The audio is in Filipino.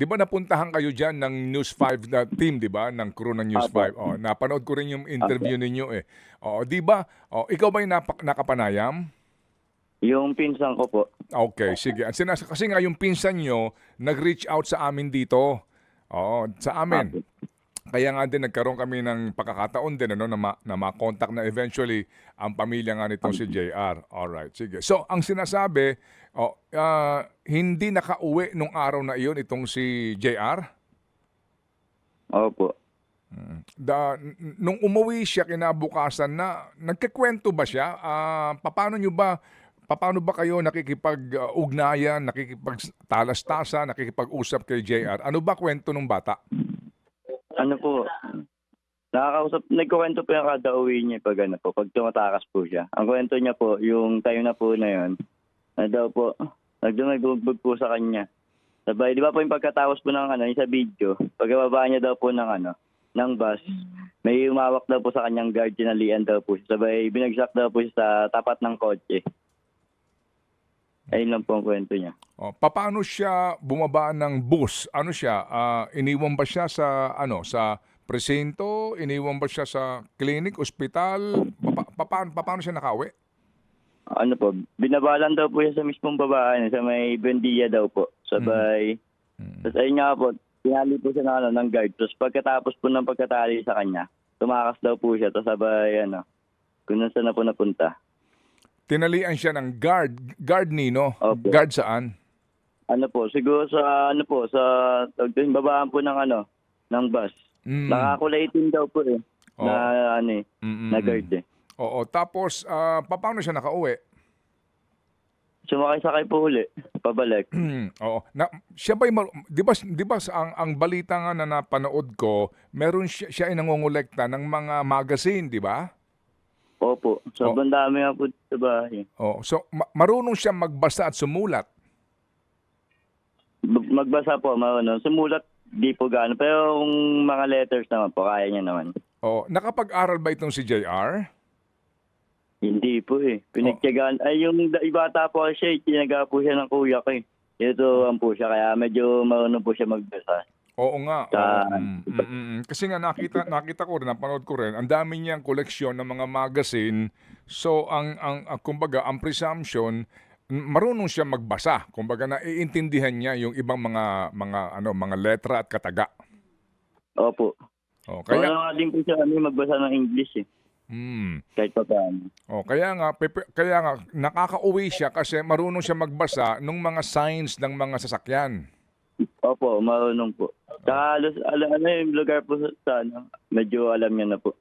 Di ba napuntahan kayo dyan ng News 5 na team, di ba? Ng crew ng News Apo. 5. Oh, napanood ko rin yung interview ninyo eh. Oh, di ba? Oh, ikaw ba yung napak- nakapanayam? Yung pinsan ko po. Okay, sige. Sinas- kasi nga yung pinsan nyo, nag-reach out sa amin dito. Oo, sa amin. Kaya nga din nagkaroon kami ng pagkakataon din ano, na, ma- na ma-contact na eventually ang pamilya nga nitong si JR. Alright, sige. So, ang sinasabi, oh, ah, hindi nakauwi nung araw na iyon itong si JR? Opo. Da, n- nung umuwi siya kinabukasan na, nagkikwento ba siya? Ah, paano nyo ba, paano ba kayo nakikipag-ugnayan, nakikipag-talas-tasa, nakikipag-usap kay JR? Ano ba kwento ng bata? Ano po, nakakausap, nagkukwento po yung kada uwi niya pag ano po, pag tumatakas po siya. Ang kwento niya po, yung tayo na po na yun, na daw po, nagdumagbugbog po sa kanya. Sabay, di ba po yung pagkatapos po ng ano, yung sa video, pagkababa niya daw po ng ano, ng bus, may umawak daw po sa kanyang guard, tinalian daw po. Sabay, binagsak daw po siya sa tapat ng kotse. Ayun lang po ang kwento niya. Oh, paano siya bumaba ng bus? Ano siya? ah, iniwan ba siya sa ano sa presinto? Iniwan ba siya sa clinic, ospital? Papa, paano, paano siya nakauwi? ano po, binabalan daw po siya sa mismong babae, sa may Buendia daw po. Sabay, Mm. tapos ayun nga po, tinali po siya ng, ano, ng guard. Tapos pagkatapos po ng pagkatali sa kanya, tumakas daw po siya. Tapos sabay, ano, kung saan na po napunta. Tinalian siya ng guard. Guard nino? Opo. Guard saan? Ano po, siguro sa, ano po, sa, tawag doon, babaan po ng, ano, ng bus. Mm. Nakakulay itim daw po eh. Oo. Na, ano eh, Mm, mm, na mm. guard eh. Oo, tapos ah, paano siya nakauwi? Sumakay-sakay po uli, pabalik. Oo. Na, siya ba 'di ba 'di ba sa- ang ang balita nga na napanood ko, meron siya, siya ay nangongolekta ng mga magazine, 'di ba? Opo, Oh. sobrang dami nga po sa bahay. Oh, so ma- marunong siya magbasa at sumulat. Magbasa po, marunong. Sumulat, di po gaano. Pero yung mga letters naman po, kaya niya naman. Oh, nakapag-aral ba itong si JR? Hindi po eh. Pinagtyagaan. Ay, yung da- ibata po siya, eh, tinaga po siya ng kuya ko eh. Ito ang po siya, kaya medyo marunong po siya magbasa. Oo nga. Sa-. Mm, mm, mm, mm. Kasi nga nakita nakita ko rin, napanood ko rin, ang dami niyang koleksyon ng mga magazine. So ang ang, ang kumbaga ang presumption marunong siya magbasa. Kumbaga naiintindihan niya yung ibang mga mga ano mga letra at kataga. Opo. Oh, Kaya nga din po siya ano, magbasa ng English eh. mm, Kahit pa paano. oh, kaya nga pepe- kaya nga nakakauwi siya kasi marunong siya magbasa ng mga signs ng mga sasakyan. Opo, marunong po. Saka halos, ala, ano yung lugar po sa, sa ano, medyo alam niya na po.